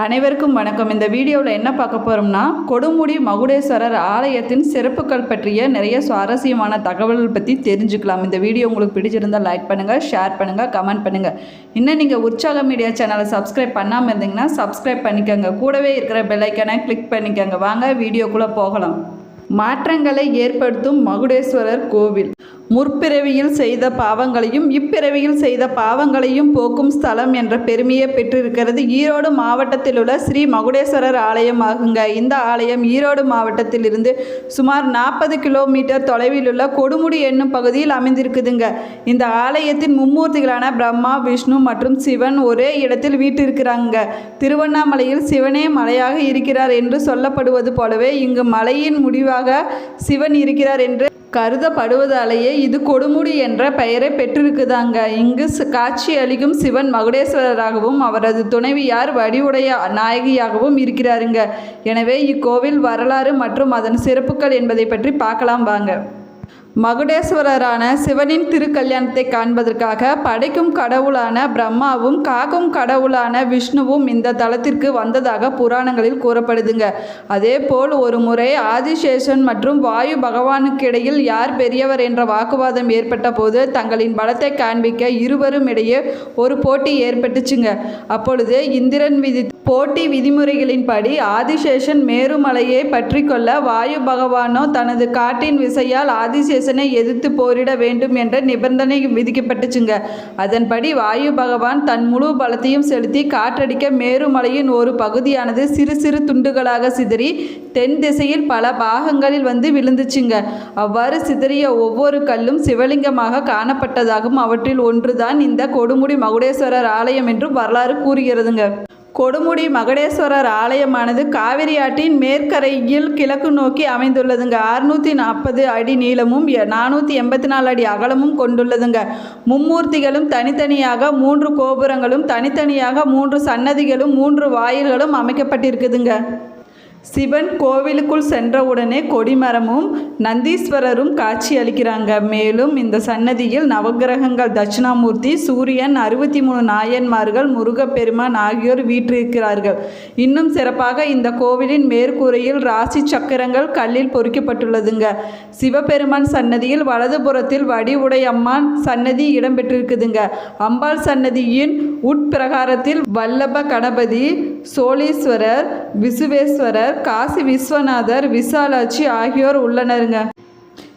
அனைவருக்கும் வணக்கம். இந்த வீடியோவில் என்ன பார்க்க போகிறோம்னா கொடுமுடி மகுடேஸ்வரர் ஆலயத்தின் சிறப்புகள் பற்றிய நிறைய சுவாரஸ்யமான தகவல்கள் பற்றி தெரிஞ்சுக்கலாம். இந்த வீடியோ உங்களுக்கு பிடிச்சிருந்தால் லைக் பண்ணுங்கள் ஷேர் பண்ணுங்கள் கமெண்ட் பண்ணுங்கள் இன்னும் நீங்கள் உற்சாக மீடியா சேனலை சப்ஸ்கிரைப் பண்ணாமல் இருந்தீங்கன்னா சப்ஸ்கிரைப் பண்ணிக்கோங்க. கூடவே இருக்கிற பெல்லைக்கனை கிளிக் பண்ணிக்கோங்க. வாங்க வீடியோக்குள்ளே போகலாம். மாற்றங்களை ஏற்படுத்தும் மகுடேஸ்வரர் கோவில். முற்பிறவியில் செய்த பாவங்களையும் இப்பிறவியில் செய்த பாவங்களையும் போக்கும் ஸ்தலம் என்ற பெருமையை பெற்றிருக்கிறது. ஈரோடு மாவட்டத்தில் உள்ள ஸ்ரீ மகுடேஸ்வரர் ஆலயம் ஆகுங்க இந்த ஆலயம் ஈரோடு மாவட்டத்தில் இருந்து சுமார் நாற்பது கிலோமீட்டர் தொலைவில் உள்ள கொடுமுடி என்னும் பகுதியில் அமைந்திருக்குதுங்க. இந்த ஆலயத்தின் மும்மூர்த்திகளான பிரம்மா விஷ்ணு மற்றும் சிவன் ஒரே இடத்தில் வீட்டிருக்கிறாங்க. திருவண்ணாமலையில் சிவனே மலையாக இருக்கிறார் என்று சொல்லப்படுவது போலவே இங்கு மலையின் முடிவாக சிவன் இருக்கிறார் என்று கருதப்படுவதாலேயே இது கொடுமுடி என்ற பெயரை பெற்றிருக்குதாங்க. இங்கு காட்சி அளிக்கும் சிவன் மகுடேஸ்வரராகவும் அவரது துணைவியார் வடிவுடைய நாயகியாகவும் இருக்கிறாருங்க. எனவே இக்கோவில் வரலாறு மற்றும் அதன் சிறப்புகள் என்பதை பற்றி பார்க்கலாம் வாங்க. மகுடேஸ்வரரான சிவனின் திருக்கல்யாணத்தை காண்பதற்காக படைக்கும் கடவுளான பிரம்மாவும் காக்கும் கடவுளான விஷ்ணுவும் இந்த தலத்திற்கு வந்ததாக புராணங்களில் கூறப்படுதுங்க. அதேபோல் ஒரு முறை ஆதிசேஷன் மற்றும் வாயு பகவானுக்கிடையில் யார் பெரியவர் என்ற வாக்குவாதம் ஏற்பட்ட போது தங்களின் பலத்தை காண்பிக்க இருவரும் இடையே ஒரு போட்டி ஏற்பட்டுச்சுங்க. அப்பொழுது இந்திரன் விதி போட்டி விதிமுறைகளின்படி ஆதிசேஷன் மேருமலையை பற்றி கொள்ள வாயு பகவானோ தனது காட்டின் விசையால் ஆதிசேஷனை எதிர்த்து போரிட வேண்டும் என்ற நிபந்தனை விதிக்கப்பட்டுச்சுங்க. அதன்படி வாயு பகவான் தன் முழு பலத்தையும் செலுத்தி காற்றடிக்க மேருமலையின் ஒரு பகுதியானது சிறு சிறு துண்டுகளாக சிதறி தென் திசையில் பல பாகங்களில் வந்து விழுந்துச்சுங்க. அவ்வாறு சிதறிய ஒவ்வொரு கல்லும் சிவலிங்கமாக காணப்பட்டதாகவும் அவற்றில் ஒன்றுதான் இந்த கொடுமுடி மகுடேஸ்வரர் ஆலயம் என்றும் வரலாறு கூறுகிறதுங்க. கொடுமுடி மகடேஸ்வரர் ஆலயமானது காவிரி ஆற்றின் மேற்கரையில் கிழக்கு நோக்கி அமைந்துள்ளதுங்க. அறுநூற்றி நாற்பது அடி நீளமும் நானூற்றி எண்பத்தி நாலு அடி அகலமும் கொண்டுள்ளதுங்க. மும்மூர்த்திகளும் தனித்தனியாக மூன்று கோபுரங்களும் தனித்தனியாக மூன்று சன்னதிகளும் மூன்று வாயில்களும் அமைக்கப்பட்டிருக்குதுங்க. சிவன் கோவிலுக்குள் சென்றவுடனே கொடிமரமும் நந்தீஸ்வரரும் காட்சி அளிக்கிறாங்க மேலும் இந்த சன்னதியில் நவக்கிரகங்கள் தட்சிணாமூர்த்தி சூரியன் அறுபத்தி மூணு நாயன்மார்கள் முருகப்பெருமான் ஆகியோர் வீற்றிருக்கிறார்கள். இன்னும் சிறப்பாக இந்த கோவிலின் மேற்கூரையில் ராசி சக்கரங்கள் கல்லில் பொறிக்கப்பட்டுள்ளதுங்க. சிவபெருமான் சன்னதியில் வலதுபுறத்தில் வடிவுடையம்மான் சன்னதி இடம்பெற்றிருக்குதுங்க. அம்பாள் சன்னதியின் உட்பிரகாரத்தில் வல்லப கணபதி சோழீஸ்வரர் விசுவேஸ்வரர் காசி விஸ்வநாதர் விசாலாட்சி ஆகியோர் உள்ளனருங்க.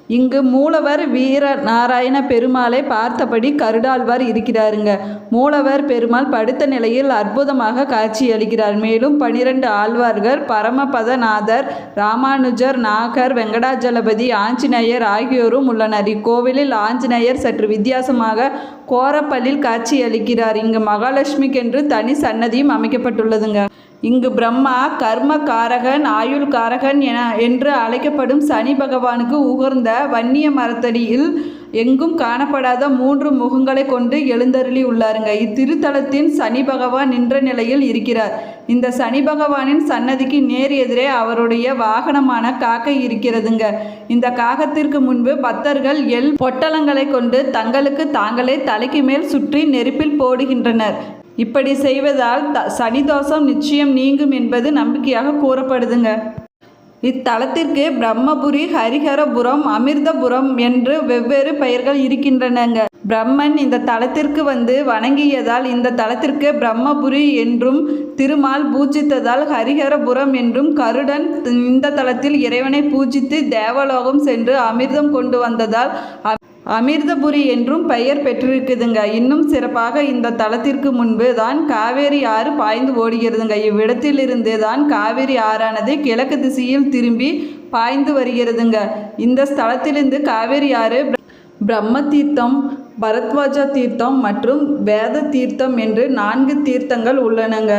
இங்கு மூலவர் வீர நாராயண பெருமாளை பார்த்தபடி கருடாழ்வார் இருக்கிறாருங்க. மூலவர் பெருமாள் படுத்த நிலையில் அற்புதமாக காட்சியளிக்கிறார். மேலும் பனிரெண்டு ஆழ்வார்கள் பரமபதநாதர் ராமானுஜர் நாகர் வெங்கடாஜலபதி ஆஞ்சநேயர் ஆகியோரும் உள்ளனர். இக்கோவிலில் ஆஞ்சநேயர் சற்று வித்தியாசமாக கோரப்பல்லில் காட்சியளிக்கிறார். இங்கு மகாலட்சுமிக்கென்று தனி சன்னதியும் அமைக்கப்பட்டுள்ளதுங்க. இங்கு பிரம்மா கர்ம காரகன் ஆயுள் காரகன் என என்று அழைக்கப்படும் சனி பகவானுக்கு உகர்ந்த வன்னிய மரத்தடியில் எங்கும் காணப்படாத மூன்று முகங்களை கொண்டு எழுந்தருளி உள்ளாருங்க. இத்திருத்தலத்தின் சனி பகவான் நின்ற நிலையில் இருக்கிறார். இந்த சனி பகவானின் சன்னதிக்கு நேர் எதிரே அவருடைய வாகனமான காக்கை இருக்கிறதுங்க. இந்த காகத்திற்கு முன்பு பக்தர்கள் எல் பொட்டலங்களை கொண்டு தங்களுக்கு தாங்களே தலைக்கு மேல் சுற்றி நெருப்பில் போடுகின்றனர். இப்படி செய்வதால் த சனிதோஷம் நிச்சயம் நீங்கும் என்பது நம்பிக்கையாக கூறப்படுதுங்க. இத்தலத்திற்கு பிரம்மபுரி ஹரிஹரபுரம் அமிர்தபுரம் என்று வெவ்வேறு பெயர்கள் இருக்கின்றனங்க. பிரம்மன் இந்த தலத்திற்கு வந்து வணங்கியதால் இந்த தலத்திற்கு பிரம்மபுரி என்றும் திருமால் பூஜித்ததால் ஹரிஹரபுரம் என்றும் கருடன் இந்த தலத்தில் இறைவனை பூஜித்து தேவலோகம் சென்று அமிர்தம் கொண்டு வந்ததால் அ- அமிர்தபுரி என்றும் பெயர் பெற்றிருக்குதுங்க. இன்னும் சிறப்பாக இந்த தலத்திற்கு முன்பு தான் காவேரி ஆறு பாய்ந்து ஓடுகிறதுங்க. இவ்விடத்திலிருந்து தான் காவேரி ஆறானது கிழக்கு திசையில் திரும்பி பாய்ந்து வருகிறதுங்க. இந்த ஸ்தலத்திலிருந்து காவேரி ஆறு பிரம்ம தீர்த்தம் பரத்வாஜா தீர்த்தம் மற்றும் வேத தீர்த்தம் என்று நான்கு தீர்த்தங்கள் உள்ளனங்க.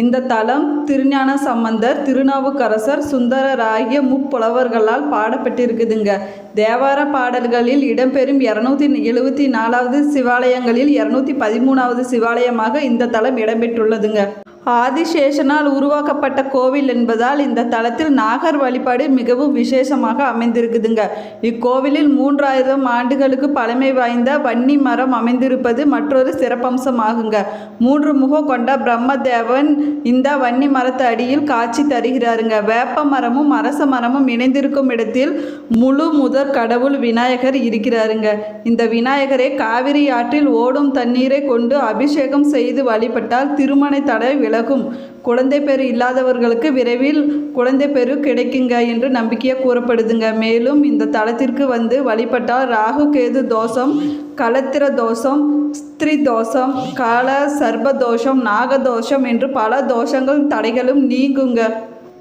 இந்த தலம் திருஞான சம்பந்தர் திருநாவுக்கரசர் சுந்தரர் ஆகிய முப்புலவர்களால் பாடப்பட்டிருக்குதுங்க தேவார பாடல்களில் இடம்பெறும் இரநூத்தி எழுபத்தி நாலாவது சிவாலயங்களில் இரநூத்தி பதிமூணாவது சிவாலயமாக இந்த தலம் இடம்பெற்றுள்ளதுங்க. ஆதிசேஷனால் உருவாக்கப்பட்ட கோவில் என்பதால் இந்த தலத்தில் நாகர் வழிபாடு மிகவும் விசேஷமாக அமைந்திருக்குதுங்க. இக்கோவிலில் மூன்றாயிரம் ஆண்டுகளுக்கு பழமை வாய்ந்த வன்னி மரம் அமைந்திருப்பது மற்றொரு சிறப்பம்சமாகுங்க. மூன்று முகம் கொண்ட பிரம்மதேவன் இந்த வன்னி மரத்து அடியில் காட்சி தருகிறாருங்க. வேப்ப மரமும் அரச மரமும் இணைந்திருக்கும் இடத்தில் முழு முதற் கடவுள் விநாயகர் இருக்கிறாருங்க. இந்த விநாயகரை காவிரி ஆற்றில் ஓடும் தண்ணீரை கொண்டு அபிஷேகம் செய்து வழிபட்டால் திருமண தடை விலகும். குழந்தை பேரு இல்லாதவர்களுக்கு விரைவில் குழந்தை பேரு கிடைக்குங்க என்று நம்பிக்கையாக கூறப்படுதுங்க. மேலும் இந்த தளத்திற்கு வந்து வழிபட்டால் ராகு கேது தோஷம் களத்திர தோஷம் ஸ்திரி தோஷம் கால சர்ப தோஷம் நாகதோஷம் என்று பல தோஷங்கள் தடைகளும் நீங்குங்க.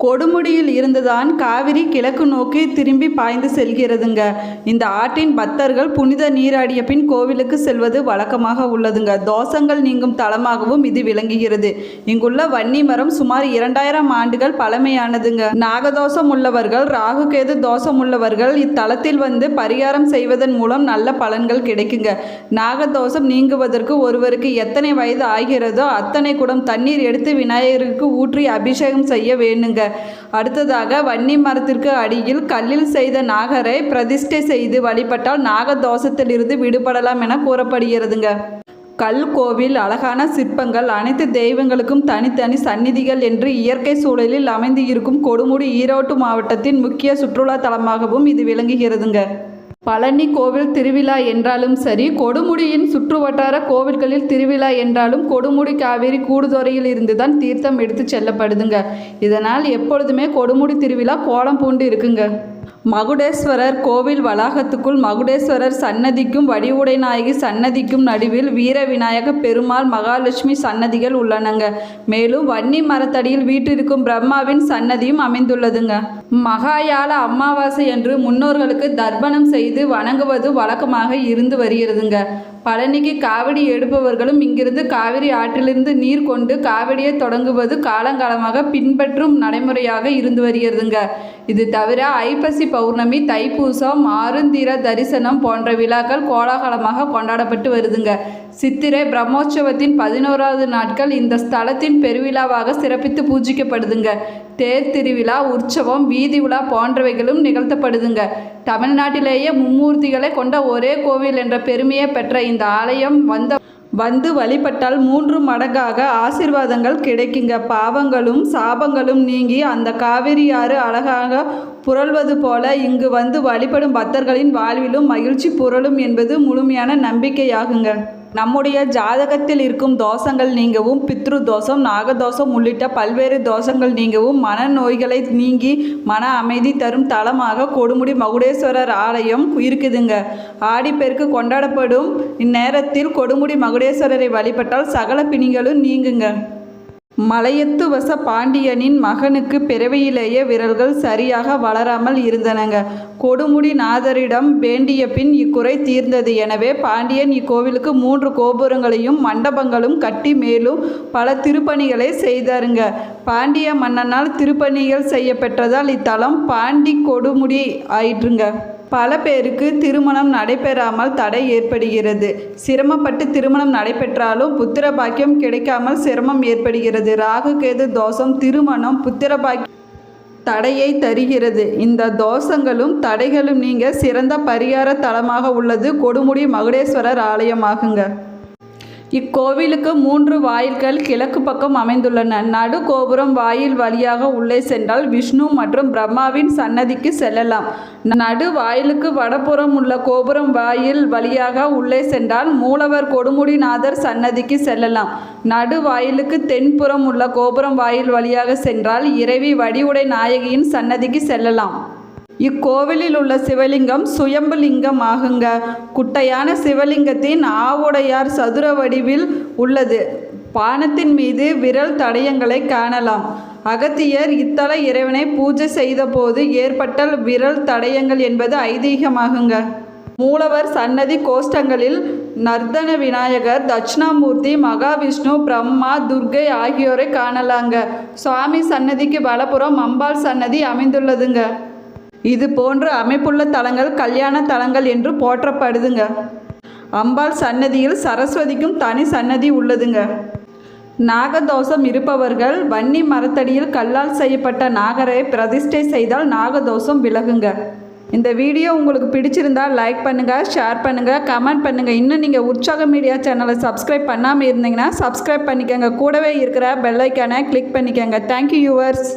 கொடுமுடியில் இருந்துதான் காவிரி கிழக்கு நோக்கி திரும்பி பாய்ந்து செல்கிறதுங்க. இந்த ஆற்றின் பக்தர்கள் புனித நீராடிய பின் கோவிலுக்கு செல்வது வழக்கமாக உள்ளதுங்க. தோஷங்கள் நீங்கும் தலமாகவும் இது விளங்குகிறது. இங்குள்ள வன்னி மரம் சுமார் இரண்டாயிரம் ஆண்டுகள் பழமையானதுங்க. நாகதோஷம் உள்ளவர்கள் ராகுகேது தோஷம் உள்ளவர்கள் இத்தலத்தில் வந்து பரிகாரம் செய்வதன் மூலம் நல்ல பலன்கள் கிடைக்குங்க. நாகதோஷம் நீங்குவதற்கு ஒருவருக்கு எத்தனை வயது ஆகிறதோ அத்தனை குடம் தண்ணீர் எடுத்து விநாயகருக்கு ஊற்றி அபிஷேகம் செய்ய வேணுங்க. அடுத்ததாக வன்னி மரத்திற்கு அடியில் கல்லில் செய்த நாகரை பிரதிஷ்டை செய்து வழிபட்டால் நாகதோஷத்திலிருந்து விடுபடலாம் என கூறப்படுகிறதுங்க. கல் கோவில் அழகான சிற்பங்கள் அனைத்து தெய்வங்களுக்கும் தனித்தனி சந்நிதிகள் என்று இயற்கை சூழலில் அமைந்து இருக்கும் கொடுமுடி ஈரோட்டு மாவட்டத்தின் முக்கிய சுற்றுலா தலமாகவும் இது விளங்குகிறதுங்க. பழனி கோவில் திருவிழா என்றாலும் சரி கொடுமுடியின் சுற்றுவட்டார கோவில்களில் திருவிழா என்றாலும் கொடுமுடி காவேரி கூடுதுறையில் இருந்து தான் தீர்த்தம் எடுத்து செல்லப்படுதுங்க. இதனால் எப்பொழுதுமே கொடுமுடி திருவிழா கோலம் பூண்டு இருக்குங்க. மகுடேஸ்வரர் கோவில் வளாகத்துக்குள் மகுடேஸ்வரர் சன்னதிக்கும் வடிவுடை நாயகி சன்னதிக்கும் நடுவில் வீர விநாயக பெருமாள் மகாலட்சுமி சன்னதிகள் உள்ளனங்க. மேலும் வன்னி மரத்தடியில் வீற்றிருக்கும் பிரம்மாவின் சன்னதியும் அமைந்துள்ளதுங்க. மகாயால அமாவாசை என்று முன்னோர்களுக்கு தர்ப்பணம் செய்து வணங்குவது வழக்கமாக இருந்து வருகிறதுங்க. பழனிக்கு காவடி எடுப்பவர்களும் இங்கிருந்து காவிரி ஆற்றிலிருந்து நீர் கொண்டு காவடியை தொடங்குவது காலங்காலமாக பின்பற்றும் நடைமுறையாக இருந்து வருகிறதுங்க. இது தவிர ஐப்பசி பௌர்ணமி தைப்பூசம் ஆருந்திர தரிசனம் போன்ற விழாக்கள் கோலாகலமாக கொண்டாடப்பட்டு வருதுங்க. சித்திரை பிரம்மோற்சவத்தின் பதினோராவது நாட்கள் இந்த ஸ்தலத்தின் பெருவிழாவாக சிறப்பித்து பூஜிக்கப்படுதுங்க. தேர் திருவிழா உற்சவம் வீதி உலா போன்றவைகளும் நிகழ்த்தப்படுதுங்க. தமிழ்நாட்டிலேயே மும்மூர்த்திகளை கொண்ட ஒரே கோவில் என்ற பெருமையை பெற்ற இந்த ஆலயம் வந்த வந்து வழிபட்டால் மூன்று மடங்காக ஆசிர்வாதங்கள் கிடைக்குங்க. பாவங்களும் சாபங்களும் நீங்கி அந்த காவிரி ஆறு அழகாக புரள்வது போல இங்கு வந்து வழிபடும் பக்தர்களின் வாழ்விலும் மகிழ்ச்சி புரளும் என்பது முழுமையான நம்பிக்கையாகுங்க. நம்முடைய ஜாதகத்தில் இருக்கும் தோஷங்கள் நீங்கவும் பித்ரு தோஷம் நாகதோஷம் உள்ளிட்ட பல்வேறு தோஷங்கள் நீங்கவும் மனநோய்களை நீங்கி மன அமைதி தரும் தலமாக கொடுமுடி மகுடேஸ்வரர் ஆலயம் இருக்குதுங்க. ஆடிப்பெருக்கு கொண்டாடப்படும் இந்நேரத்தில் கொடுமுடி மகுடேஸ்வரரை வழிபட்டால் சகல பிணிகளும் நீங்குங்க. மலையத்து வச பாண்டியனின் மகனுக்கு பிறவியிலேயே விரல்கள் சரியாக வளராமல் இருந்தனங்க. கொடுமுடி நாதரிடம் வேண்டிய பின் இக்குறை தீர்ந்தது. எனவே பாண்டியன் இக்கோவிலுக்கு மூன்று கோபுரங்களையும் மண்டபங்களும் கட்டி மேலும் பல திருப்பணிகளை செய்தாருங்க. பாண்டிய மன்னனால் திருப்பணிகள் செய்யப்பெற்றதால் இத்தலம் பாண்டி கொடுமுடி ஆயிற்றுங்க. பல பேருக்கு திருமணம் நடைபெறாமல் தடை ஏற்படுகிறது. சிரமப்பட்டு திருமணம் நடைபெற்றாலும் புத்திர பாக்கியம் கிடைக்காமல் சிரமம் ஏற்படுகிறது. ராகு கேது தோஷம் திருமணம் புத்திர பாக்கியம் தடையை தருகிறது. இந்த தோஷங்களும் தடைகளும் நீங்க சிறந்த பரிகார தலமாக உள்ளது. கொடுமுடி மகுடேஸ்வரர் ஆலயமாகுங்க. இக்கோவிலுக்கு மூன்று வாயில்கள் கிழக்கு பக்கம் அமைந்துள்ளன. நடு கோபுரம் வாயில் வழியாக உள்ளே சென்றால் விஷ்ணு மற்றும் பிரம்மாவின் சன்னதிக்கு செல்லலாம். நடு வாயிலுக்கு வடபுறம் உள்ள கோபுரம் வாயில் வழியாக உள்ளே சென்றால் மூலவர் கொடுமுடிநாதர் சன்னதிக்கு செல்லலாம். நடு வாயிலுக்கு தென்புறம் உள்ள கோபுரம் வாயில் வழியாக சென்றால் இறைவி வடிவுடை நாயகியின் சன்னதிக்கு செல்லலாம். இக்கோவிலில் உள்ள சிவலிங்கம் சுயம்புலிங்கம் ஆகுங்க குட்டையான சிவலிங்கத்தின் ஆவுடையார் சதுர வடிவில் உள்ளது. பானத்தின் மீது விரல் தடயங்களை காணலாம். அகத்தியர் இத்தல இறைவனை பூஜை செய்தபோது ஏற்பட்ட விரல் தடயங்கள் என்பது ஐதீகமாகுங்க. மூலவர் சன்னதி கோஷ்டங்களில் நர்தன விநாயகர் தட்சிணாமூர்த்தி மகாவிஷ்ணு பிரம்மா துர்கை ஆகியோரை காணலாங்க. சுவாமி சன்னதிக்கு வலப்புறம் அம்பாள் சன்னதி அமைந்துள்ளதுங்க. இது போன்ற அமைப்புள்ள தலங்கள் கல்யாண தலங்கள் என்று போற்றப்படுதுங்க. அம்பாள் சன்னதியில் சரஸ்வதிக்கும் தனி சன்னதி உள்ளதுங்க. நாகதோஷம் இருப்பவர்கள் வன்னி மரத்தடியில் கல்லால் செய்யப்பட்ட நாகரை பிரதிஷ்டை செய்தால் நாகதோஷம் விலகுங்க. இந்த வீடியோ உங்களுக்கு பிடிச்சிருந்தா லைக் பண்ணுங்கள் ஷேர் பண்ணுங்கள் கமெண்ட் பண்ணுங்கள் இன்னும் நீங்கள் உற்சாக மீடியா சேனலை சப்ஸ்கிரைப் பண்ணாமல் இருந்தீங்கன்னா சப்ஸ்கிரைப் பண்ணிக்கோங்க. கூடவே இருக்கிற பெல்லைக்கானை கிளிக் பண்ணிக்கோங்க. Thank you viewers